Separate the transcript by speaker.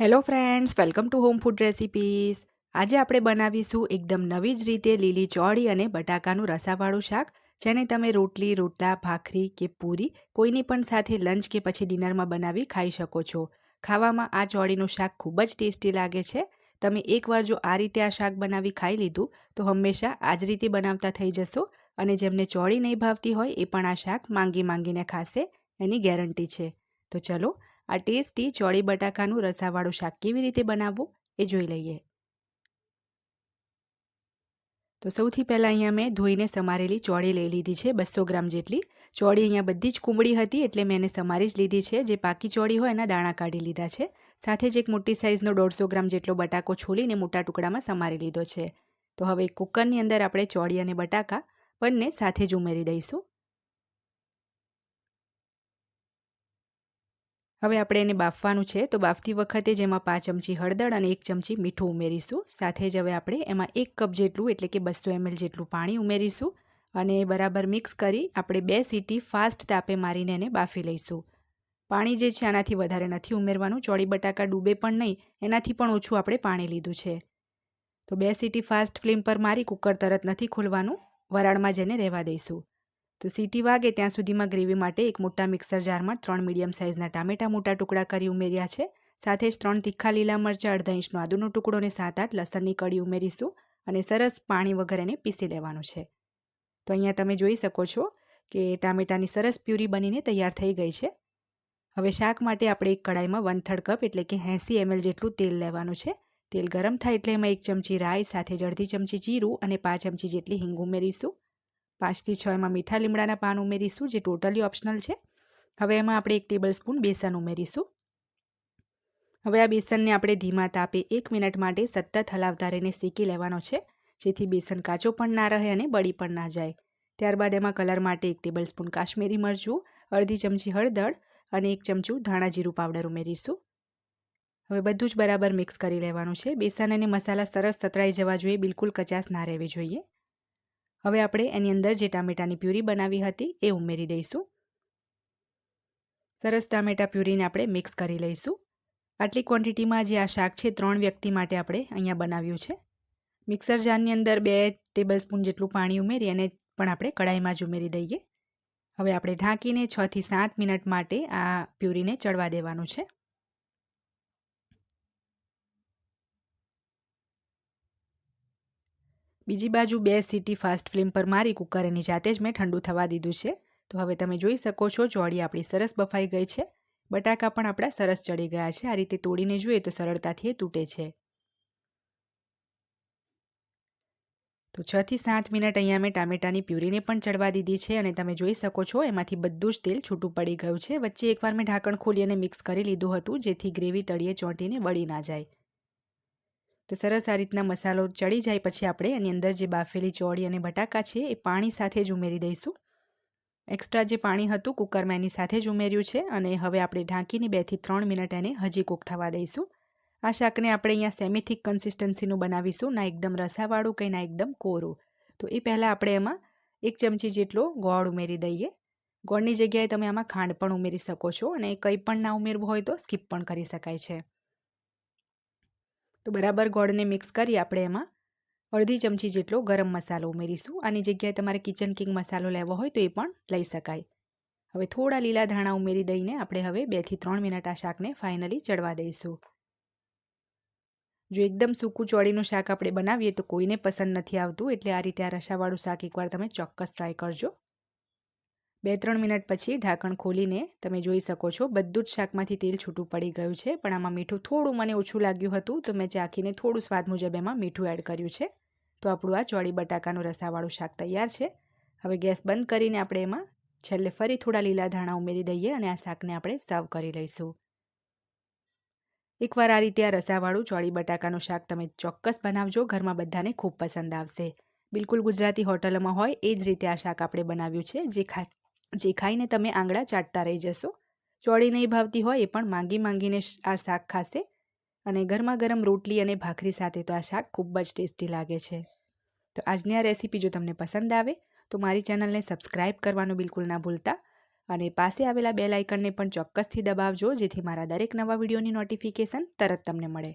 Speaker 1: Hello friends welcome to home food recipes આજે આપણે બનાવીશું એકદમ નવી જ રીતે લીલી ચોળી અને બટાકાનું રસાવાળું શાક, જેને તમે રોટલી, રોટલા, ભાખરી કે પૂરી કોઈની પણ સાથે લંચ કે પછી ડિનરમાં બનાવી ખાઈ શકો છો. ખાવામાં આ ચોળીનું શાક ખૂબ જ ટેસ્ટી લાગે છે. તમે એકવાર જો આ રીતે આ શાક બનાવી ખાઈ લીધું, તો હંમેશા આ જ રીતે બનાવતા થઈ જશો અને જેમને ચોળી નહીં ભાવતી હોય એ પણ આ શાક માંગી માંગીને ખાશે, એની ગેરંટી છે. તો ચલો આ ટેસ્ટી ચોળી બટાકાનું રસાવાળું શાક કેવી રીતે બનાવવું એ જોઈ લઈએ. તો સૌથી પહેલાં અહીંયા મેં ધોઈને સમારેલી ચોળી લઈ લીધી છે બસો ગ્રામ જેટલી. ચોળી અહીંયા બધી જ કુંબળી હતી એટલે મેં એને સમારી જ લીધી છે. જે પાકી ચોળી હોય એના દાણા કાઢી લીધા છે. સાથે જ એક મોટી સાઇઝનો દોઢસો ગ્રામ જેટલો બટાકો છોલીને મોટા ટુકડામાં સમારી લીધો છે. તો હવે કુકરની અંદર આપણે ચોળી અને બટાકા બંને સાથે જ ઉમેરી દઈશું. હવે આપણે એને બાફવાનું છે, તો બાફતી વખતે જેમાં પાંચ ચમચી હળદર અને એક ચમચી મીઠું ઉમેરીશું. સાથે જ હવે આપણે એમાં એક કપ જેટલું, એટલે કે બસો એમએલ જેટલું પાણી ઉમેરીશું અને બરાબર મિક્સ કરી આપણે બે સીટી ફાસ્ટ તાપે મારીને એને બાફી લઈશું. પાણી જે છે આનાથી વધારે નથી ઉમેરવાનું, ચોળી બટાકા ડૂબે પણ નહીં, એનાથી પણ ઓછું આપણે પાણી લીધું છે. તો બે સીટી ફાસ્ટ ફ્લેમ પર મારી કુકર તરત નથી ખોલવાનું, વરાળમાં જઈને રહેવા દઈશું. તો સીટી વાગે ત્યાં સુધીમાં ગ્રેવી માટે એક મોટા મિક્સર જારમાં ત્રણ મીડિયમ સાઇઝના ટામેટા મોટા ટુકડા કરી ઉમેર્યા છે. સાથે જ ત્રણ તીખા લીલા મરચાં, અડધા ઇંચનો આદુનો ટુકડો અને સાત આઠ લસણની કડી ઉમેરીશું અને સરસ પાણી વગર એને પીસી લેવાનું છે. તો અહીંયા તમે જોઈ શકો છો કે ટામેટાની સરસ પ્યુરી બનીને તૈયાર થઈ ગઈ છે. હવે શાક માટે આપણે એક કડાઈમાં વન થર્ડ કપ એટલે કે એંસી એમએલ જેટલું તેલ લેવાનું છે. તેલ ગરમ થાય એટલે એમાં એક ચમચી રાઈ, સાથે જ અડધી ચમચી જીરું અને પાંચ ચમચી જેટલી હિંગ ઉમેરીશું. પાંચથી છ એમાં મીઠા લીમડાના પાન ઉમેરીશું, જે ટોટલી ઓપ્શનલ છે. હવે એમાં આપણે એક ટેબલ સ્પૂન બેસન ઉમેરીશું. હવે આ બેસનને આપણે ધીમા તાપે એક મિનિટ માટે સતત હલાવતા રહીને શેકી લેવાનો છે, જેથી બેસન કાચો પણ ના રહે અને બળી પણ ના જાય. ત્યારબાદ એમાં કલર માટે એક ટેબલ સ્પૂન કાશ્મીરી મરચું, અડધી ચમચી હળદર અને એક ચમચું ધાણા જીરું પાવડર ઉમેરીશું. હવે બધું જ બરાબર મિક્સ કરી લેવાનું છે. બેસન અને મસાલા સરસ તતરાઈ જવા જોઈએ, બિલકુલ કચાશ ના રહેવી જોઈએ. હવે આપણે એની અંદર જે ટામેટાની પ્યુરી બનાવી હતી એ ઉમેરી દઈશું. સરસ ટામેટા પ્યુરીને આપણે મિક્સ કરી લઈશું. આટલી ક્વોન્ટિટીમાં જે આ શાક છે ત્રણ વ્યક્તિ માટે આપણે અહીંયા બનાવ્યું છે. મિક્સર જારની અંદર બે ટેબલ સ્પૂન જેટલું પાણી ઉમેરી અને પણ આપણે કડાઈમાં જ ઉમેરી દઈએ. હવે આપણે ઢાંકીને છથી સાત મિનિટ માટે આ પ્યુરીને ચડવા દેવાનું છે. બીજી બાજુ બે સીટી ફાસ્ટ ફ્લેમ પર મારી કુકર જાતે જ મેં ઠંડુ થવા દીધું છે. તો હવે તમે જોઈ શકો છો ચોળી આપણી સરસ બફાઈ ગઈ છે. બટાકા પણ આપણા સરસ ચડી ગયા છે. આ રીતે તોડીને જોઈએ તો સરળતાથી એ તૂટે છે. તો છથી સાત મિનિટ અહીંયા મેં ટામેટાની પ્યુરીને પણ ચડવા દીધી છે અને તમે જોઈ શકો છો, એમાંથી બધું જ તેલ છૂટું પડી ગયું છે. વચ્ચે એકવાર મેં ઢાંકણ ખોલી અને મિક્સ કરી લીધું હતું, જેથી ગ્રેવી તળીએ ચોંટીને બળી ના જાય. તો સરસ આ રીતના મસાલો ચડી જાય પછી આપણે એની અંદર જે બાફેલી ચોળી અને બટાકા છે એ પાણી સાથે જ ઉમેરી દઈશું. એક્સ્ટ્રા જે પાણી હતું કુકરમાં એની સાથે જ ઉમેર્યું છે અને હવે આપણે ઢાંકીને બેથી ત્રણ મિનિટ એને હજી કૂક થવા દઈશું. આ શાકને આપણે અહીંયા સેમી કન્સિસ્ટન્સીનું બનાવીશું, ના એકદમ રસાવાળું કંઈ ના એકદમ કોરું. તો એ પહેલાં આપણે એમાં એક ચમચી જેટલો ગોળ ઉમેરી દઈએ. ગોળની જગ્યાએ તમે આમાં ખાંડ પણ ઉમેરી શકો છો અને કંઈ પણ ના ઉમેરવું હોય તો સ્કીપ પણ કરી શકાય છે. તો બરાબર ગોળને મિક્સ કરી આપણે એમાં અડધી ચમચી જેટલો ગરમ મસાલો ઉમેરીશું. આની જગ્યાએ તમારે કિચન કિંગ મસાલો લેવો હોય તો એ પણ લઈ શકાય. હવે થોડા લીલા ધાણા ઉમેરી દઈને આપણે હવે બેથી ત્રણ મિનિટ આ શાકને ફાઇનલી ચડવા દઈશું. જો એકદમ સૂકું ચોળીનું શાક આપણે બનાવીએ તો કોઈને પસંદ નથી આવતું, એટલે આ રીતે આ રસાવાળું શાક એકવાર તમે ચોક્કસ ટ્રાય કરજો. બે ત્રણ મિનિટ પછી ઢાંકણ ખોલીને તમે જોઈ શકો છો, બધું જ શાકમાંથી તેલ છૂટું પડી ગયું છે, પણ આમાં મીઠું થોડું મને ઓછું લાગ્યું હતું, તો મેં ચાખીને થોડું સ્વાદ મુજબ એમાં મીઠું એડ કર્યું છે. તો આપણું આ ચોળી બટાકાનું રસાવાળું શાક તૈયાર છે. હવે ગેસ બંધ કરીને આપણે એમાં છેલ્લે ફરી થોડા લીલા ધાણા ઉમેરી દઈએ અને આ શાકને આપણે સર્વ કરી લઈશું. એકવાર આ રીતે આ રસાવાળું ચોળી બટાકાનું શાક તમે ચોક્કસ બનાવજો, ઘરમાં બધાને ખૂબ પસંદ આવશે. બિલકુલ ગુજરાતી હોટલોમાં હોય, એ જ રીતે આ શાક આપણે બનાવ્યું છે, જે ખા જે ખાઈને તમે આંગળા ચાટતા રહી જશો. ચોળી નહીં ભાવતી હોય એ પણ માંગી માંગીને આ શાક ખાશે. અને ગરમા ગરમ રોટલી અને ભાખરી સાથે તો આ શાક ખૂબ જ ટેસ્ટી લાગે છે. તો આજની આ રેસીપી જો તમને પસંદ આવે, તો મારી ચેનલને સબસ્ક્રાઇબ કરવાનું બિલકુલ ના ભૂલતા. અને પાસે આવેલા બેલ આઇકનને પણ ચોક્કસથી દબાવજો, જેથી મારા દરેક નવા વિડીયોની નોટિફિકેશન તરત તમને મળે.